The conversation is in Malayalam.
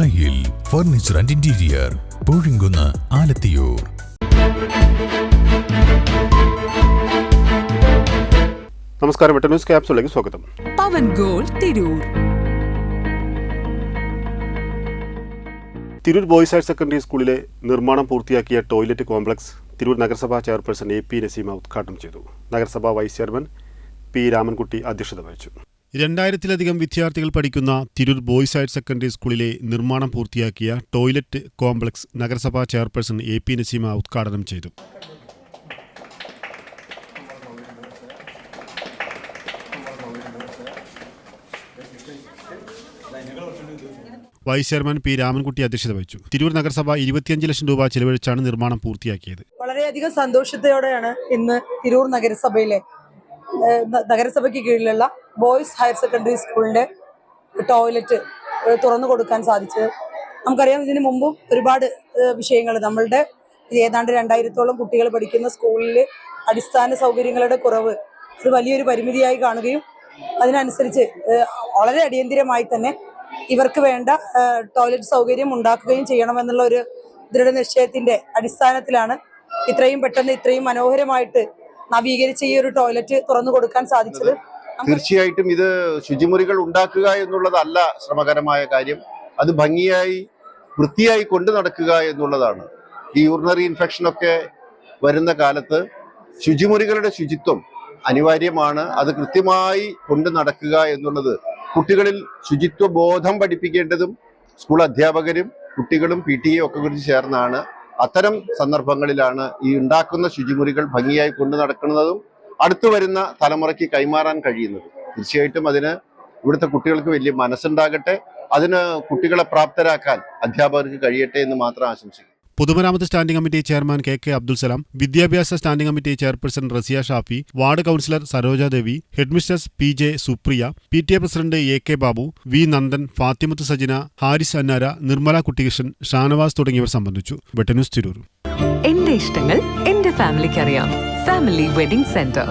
Thayyil furniture and interior Poozhinkunnu Alathiyur. നമസ്കാരം വെട്ട ന്യൂസ് ക്യാപ്സിലേക്ക് സ്വാഗതം. പവൻ goal Tirur. Tirur boys higher secondary സ്കൂളിലെ നിർമ്മാണം പൂർത്തിയാക്കിയ ടോയ്ലറ്റ് കോംപ്ലക്സ് തിരൂർ നഗരസഭാ ചെയർപേഴ്സൺ എ പി നസീമ ഉദ്ഘാടനം ചെയ്തു. നഗരസഭാ വൈസ് ചെയർമാൻ പി രാമൻകുട്ടി അധ്യക്ഷത വഹിച്ചു. രണ്ടായിരത്തിലധികം വിദ്യാർത്ഥികൾ പഠിക്കുന്ന തിരൂർ ബോയ്സ് ഹയർ സെക്കൻഡറി സ്കൂളിലെ നിർമ്മാണം പൂർത്തിയാക്കിയ ടോയ്ലറ്റ് കോംപ്ലക്സ് നഗരസഭാ ചെയർപേഴ്സൺ എ പി നസീമ ഉദ്ഘാടനം ചെയ്തു. വൈസ് ചെയർമാൻ പി രാമൻകുട്ടി അധ്യക്ഷത വഹിച്ചു. തിരൂർ നഗരസഭ ഇരുപത്തിയഞ്ച് ലക്ഷം രൂപ ചെലവഴിച്ചാണ് നിർമ്മാണം പൂർത്തിയാക്കിയത്. വളരെയധികം സന്തോഷത്തോടെയാണ് ഇന്ന് തിരൂർ നഗരസഭയിലെ നഗരസഭയ്ക്ക് കീഴിലുള്ള ബോയ്സ് ഹയർ സെക്കൻഡറി സ്കൂളിന്റെ ടോയ്ലറ്റ് തുറന്നു കൊടുക്കാൻ സാധിച്ചത്. നമുക്കറിയാം ഇതിനു മുമ്പും ഒരുപാട് വിഷയങ്ങൾ നമ്മളുടെ ഏതാണ്ട് രണ്ടായിരത്തോളം കുട്ടികൾ പഠിക്കുന്ന സ്കൂളിൽ അടിസ്ഥാന സൗകര്യങ്ങളുടെ കുറവ് അത് വലിയൊരു പരിമിതിയായി കാണുകയും അതിനനുസരിച്ച് വളരെ അടിയന്തിരമായി തന്നെ ഇവർക്ക് വേണ്ട ടോയ്ലറ്റ് സൗകര്യം ഉണ്ടാക്കുകയും ചെയ്യണമെന്നുള്ള ഒരു ദൃഢനിശ്ചയത്തിന്റെ അടിസ്ഥാനത്തിലാണ് ഇത്രയും പെട്ടെന്ന് ഇത്രയും മനോഹരമായിട്ട് നവീകരിച്ച ഈ ഒരു ടോയ്ലറ്റ് തുറന്നു കൊടുക്കാൻ സാധിച്ചത്. തീർച്ചയായിട്ടും ഇത് ശുചിമുറികൾ ഉണ്ടാക്കുക എന്നുള്ളതല്ല ശ്രമകരമായ കാര്യം. അത് ഭംഗിയായി വൃത്തിയായി കൊണ്ടു നടക്കുക എന്നുള്ളതാണ്. ഈ യൂറിനറി ഇൻഫെക്ഷനൊക്കെ വരുന്ന കാലത്ത് ശുചിമുറികളുടെ ശുചിത്വം അനിവാര്യമാണ്. അത് കൃത്യമായി കൊണ്ടു നടക്കുക എന്നുള്ളത് കുട്ടികളിൽ ശുചിത്വ ബോധം പഠിപ്പിക്കേണ്ടതും സ്കൂൾ അധ്യാപകരും കുട്ടികളും പി ടി എ ഒക്കെ കുറിച്ച് ചേർന്നാണ്. അത്തരം സന്ദർഭങ്ങളിലാണ് ഈ ഉണ്ടാക്കുന്ന ശുചിമുറികൾ ഭംഗിയായി കൊണ്ടു നടക്കുന്നതും അടുത്തു വരുന്ന തലമുറയ്ക്ക് കൈമാറാൻ കഴിയുന്നത്. തീർച്ചയായിട്ടും അതിന് ഇവിടുത്തെ കുട്ടികൾക്ക് വലിയ മനസ്സുണ്ടാകട്ടെ. അതിന് കുട്ടികളെ പ്രാപ്തരാക്കാൻ അധ്യാപകർക്ക് കഴിയട്ടെ എന്ന് മാത്രം ആശംസിക്കുന്നു. പൊതുമരാമത്ത് standing committee chairman K K Abdul Salam വിദ്യാഭ്യാസ standing committee chairperson Rasiya Shafi ward councillor Sarojadevi headmistress P J Supriya P T A president A K Babu V Nandan Fathimath Sajina Haris Annara Nirmala Kuttikrishnan Shanavas തുടങ്ങിയവർ സംബന്ധിച്ചു. വെട്ടന്യൂസ് തിരൂർ. എന്റെ ഇഷ്ടങ്ങൾ എന്റെ ഫാമിലിക്ക് അറിയാം ഫാമിലി വെഡിംഗ് സെന്റർ.